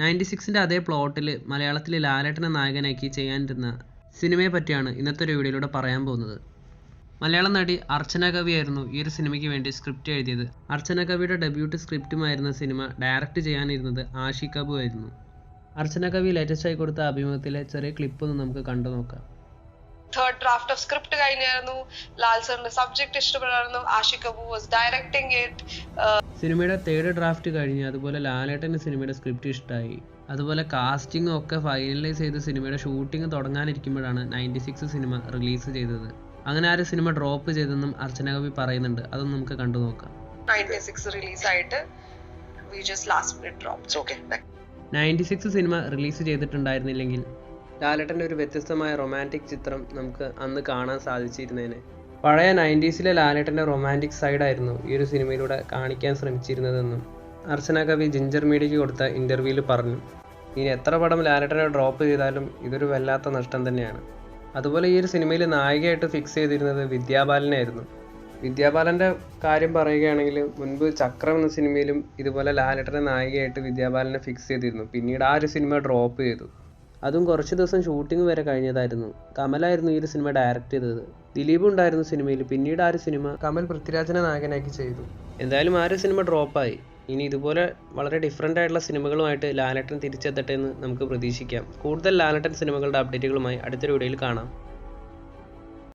Ninety സിക്സിന്റെ അതേ പ്ലോട്ടിൽ മലയാളത്തിൽ ലാലേട്ടനെ നായകനാക്കി ചെയ്യാനിരുന്ന സിനിമയെ പറ്റിയാണ് ഇന്നത്തെ ഒരു വീഡിയോയിലൂടെ പറയാൻ പോകുന്നത്. മലയാള നടി അർച്ചന കവിയായിരുന്നു ഈ ഒരു സിനിമയ്ക്ക് വേണ്ടി സ്ക്രിപ്റ്റ് എഴുതിയത്. അർച്ചന കവിയുടെ ഡെബ്യൂട്ട് സ്ക്രിപ്റ്റുമായിരുന്ന സിനിമ ഡയറക്റ്റ് ചെയ്യാനിരുന്നത് ആഷി കബു ആയിരുന്നു. അർച്ചന കവി ലേറ്റസ്റ്റ് ആയി കൊടുത്ത അഭിമുഖത്തിലെ ചെറിയ ക്ലിപ്പ് ഒന്ന് നമുക്ക് കണ്ടു നോക്കാം തേർഡ് ഡ്രാഫ്റ്റ് ഓഫ് സ്ക്രിപ്റ്റ് കഴിഞ്ഞായിരുന്നു. ലാൽ സാറിന്റെ subject ഇഷ്ടപ്പെടായിരുന്നു Aashiq Abu was directing it സിനിമയുടെ തേർഡ് ഡ്രാഫ്റ്റ് കഴിഞ്ഞ് അതുപോലെ ലാലേട്ടന് സിനിമയുടെ സ്ക്രിപ്റ്റ് ഇഷ്ടമായി അതുപോലെ കാസ്റ്റിംഗ് ഒക്കെ ഫൈനലൈസ് ചെയ്ത് സിനിമയുടെ ഷൂട്ടിംഗ് തുടങ്ങാനിരിക്കുമ്പോഴാണ് നയന്റി സിക്സ് സിനിമ റിലീസ് ചെയ്തത്. അങ്ങനെ ആരും സിനിമ ഡ്രോപ്പ് ചെയ്തെന്നും അർച്ചന കവി പറയുന്നുണ്ട്. അതൊന്നും നമുക്ക് കണ്ടു നോക്കാം. നയന്റി സിക്സ് റിലീസ് ആയിട്ട് we just last minute drop It's okay. Ninety six cinema release ചെയ്തിട്ടുണ്ടായിരുന്നില്ലെങ്കിൽ ലാലേട്ടന്റെ ഒരു വ്യത്യസ്തമായ റൊമാന്റിക് ചിത്രം നമുക്ക് അന്ന് കാണാൻ സാധിച്ചിരുന്നേനെ. പഴയ നയന്റീസിലെ ലാലേട്ടന്റെ റൊമാന്റിക് സൈഡായിരുന്നു ഈ ഒരു സിനിമയിലൂടെ കാണിക്കാൻ ശ്രമിച്ചിരുന്നതെന്നും അർച്ചന കവി ജിഞ്ചർ മീഡിയയ്ക്ക് കൊടുത്ത ഇന്റർവ്യൂവിൽ പറഞ്ഞു. ഇനി എത്ര പടം ലാലേട്ടനെ ഡ്രോപ്പ് ചെയ്താലും ഇതൊരു വല്ലാത്ത നഷ്ടം തന്നെയാണ്. അതുപോലെ ഈ ഒരു സിനിമയിൽ നായികയായിട്ട് ഫിക്സ് ചെയ്തിരുന്നത് വിദ്യാബാലനായിരുന്നു. വിദ്യാബാലന്റെ കാര്യം പറയുകയാണെങ്കിൽ മുൻപ് ചക്രം എന്ന സിനിമയിലും ഇതുപോലെ ലാലേട്ടനെ നായികയായിട്ട് വിദ്യാബാലനെ ഫിക്സ് ചെയ്തിരുന്നു. പിന്നീട് ആ ഒരു സിനിമ ഡ്രോപ്പ് ചെയ്തു. അതും കുറച്ച് ദിവസം ഷൂട്ടിംഗ് വരെ കഴിഞ്ഞതായിരുന്നു. കമലായിരുന്നു ഈ ഒരു സിനിമ ഡയറക്റ്റ് ചെയ്തത്. ദിലീപ് ഉണ്ടായിരുന്നു സിനിമയിൽ പിന്നീട് ആ ഒരു സിനിമ കമൽ പൃഥ്വിരാജിനെ നായകനാക്കി ചെയ്തു. എന്തായാലും ആ ഒരു സിനിമ ഡ്രോപ്പായി ഇനി ഇതുപോലെ വളരെ ഡിഫറെന്റ് ആയിട്ടുള്ള സിനിമകളുമായിട്ട് ലാലേട്ടൻ തിരിച്ചെത്തട്ടെ എന്ന് നമുക്ക് പ്രതീക്ഷിക്കാം. കൂടുതൽ ലാലേട്ടൻ സിനിമകളുടെ അപ്ഡേറ്റുകളുമായി അടുത്തൊരു വീഡിയോയിൽ കാണാം.